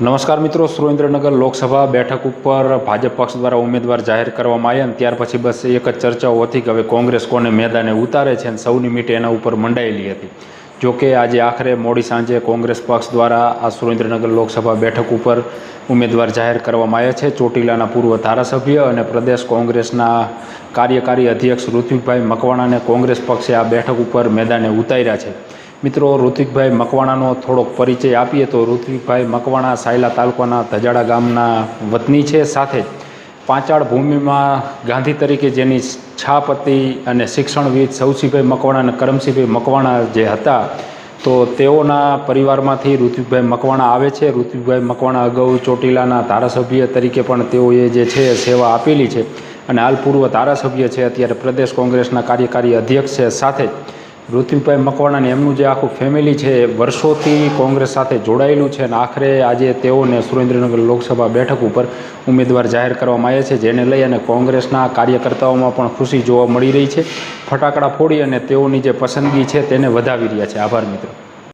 નમસ્કાર મિત્રો, સુરેન્દ્રનગર લોકસભા બેઠક ઉપર ભાજપ પક્ષ દ્વારા ઉમેદવાર જાહેર કરવામાં આવ્યા અને ત્યાર પછી બસ એક જ ચર્ચાઓ હતી કે હવે કોંગ્રેસ કોને મેદાને ઉતારે છે અને સૌની મીટ એના ઉપર મંડાયેલી હતી. જોકે આજે આખરે મોડી સાંજે કોંગ્રેસ પક્ષ દ્વારા આ સુરેન્દ્રનગર લોકસભા બેઠક ઉપર ઉમેદવાર જાહેર કરવામાં આવ્યા છે. ચોટીલાના પૂર્વ ધારાસભ્ય અને પ્રદેશ કોંગ્રેસના કાર્યકારી અધ્યક્ષ ઋત્વિકભાઈ મકવાણાને કોંગ્રેસ પક્ષે આ બેઠક ઉપર મેદાને ઉતાર્યા છે. મિત્રો, ઋત્વિકભાઈ મકવાણાનો થોડોક પરિચય આપીએ તો ઋત્વિકભાઈ મકવાણા સાયલા તાલુકાના ધજાડા ગામના વતની છે. સાથે જ પાંચાળ ભૂમિમાં ગાંધી તરીકે જેની છાપ હતી અને શિક્ષણવિદ સૌસીભાઈ મકવાણા અને કરમસિંહભાઈ મકવાણા જે હતા, તો તેઓના પરિવારમાંથી ઋત્વિકભાઈ મકવાણા આવે છે. ઋત્વિકભાઈ મકવાણા અગાઉ ચોટીલાના ધારાસભ્ય તરીકે પણ તેઓએ જે છે સેવા આપેલી છે અને હાલ પૂર્વ ધારાસભ્ય છે. અત્યારે પ્રદેશ કોંગ્રેસના કાર્યકારી અધ્યક્ષ છે. સાથે જ ઋત્વિકભાઈ મકવાણાને એમનું જે આખું ફેમિલી છે વર્ષોથી કોંગ્રેસ સાથે જોડાયેલું છે અને આખરે આજે તેઓને સુરેન્દ્રનગર લોકસભા બેઠક ઉપર ઉમેદવાર જાહેર કરવામાં આવ્યા છે, જેને લઈ અને કોંગ્રેસના કાર્યકર્તાઓમાં પણ ખુશી જોવા મળી રહી છે. ફટાકડા ફોડી અને તેઓની જે પસંદગી છે તેને વધાવી રહ્યા છે. આભાર મિત્રો.